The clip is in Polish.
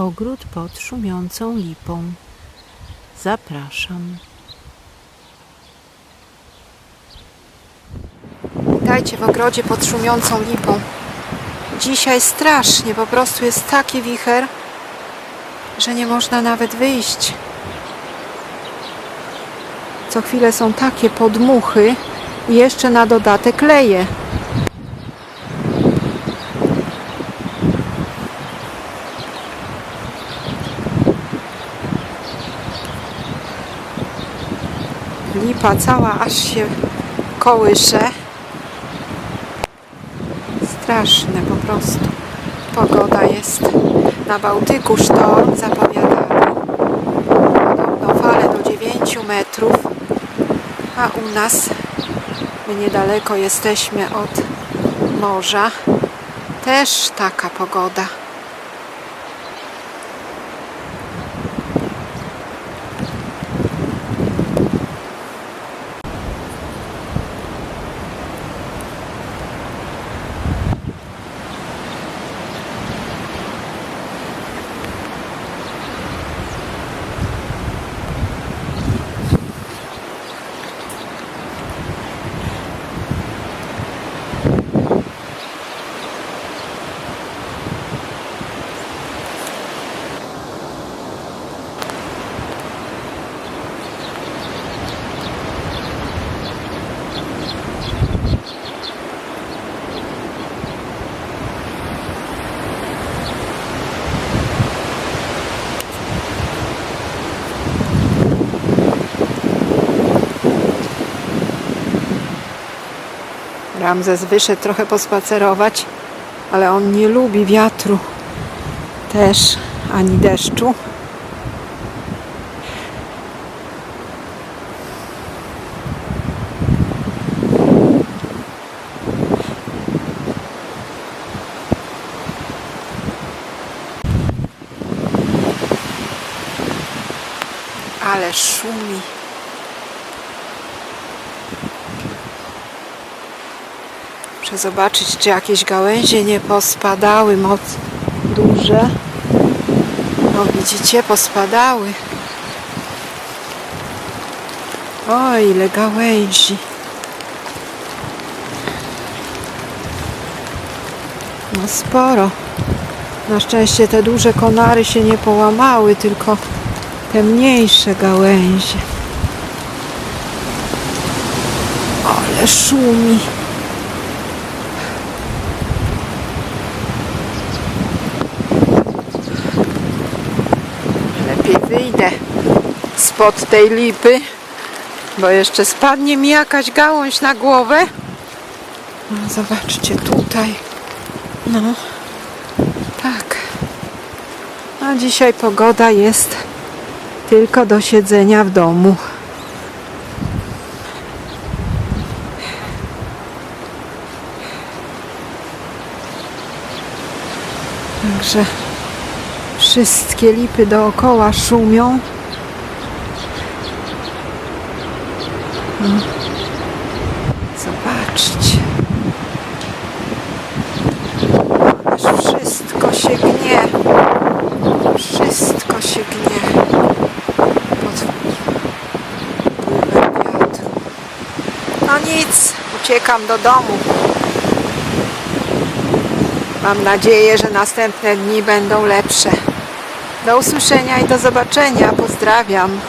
Ogród pod szumiącą lipą. Zapraszam. Witajcie w ogrodzie pod szumiącą lipą. Dzisiaj strasznie, po prostu jest taki wicher, że nie można nawet wyjść. Co chwilę są takie podmuchy i jeszcze na dodatek leje. Lipa cała aż się kołysze. Straszne po prostu. Pogoda jest na Bałtyku sztorm zapowiadany. Podobno fale do 9 metrów. A u nas, my niedaleko jesteśmy od morza, też taka pogoda. Ramzes wyszedł trochę pospacerować, ale on nie lubi wiatru też, ani deszczu. Ale szumi. Muszę zobaczyć, czy jakieś gałęzie nie pospadały moc duże. No widzicie, pospadały. O, ile gałęzi. No sporo. Na szczęście te duże konary się nie połamały, tylko te mniejsze gałęzie. Ale szumi. Wyjdę spod tej lipy, bo jeszcze spadnie mi jakaś gałąź na głowę. No, zobaczcie tutaj. No, tak. A dzisiaj pogoda jest tylko do siedzenia w domu. Także wszystkie lipy dookoła szumią. No. Zobaczcie. Ależ wszystko się gnie. Wszystko się gnie. Pod. No nic, uciekam do domu. Mam nadzieję, że następne dni będą lepsze. Do usłyszenia i do zobaczenia. Pozdrawiam.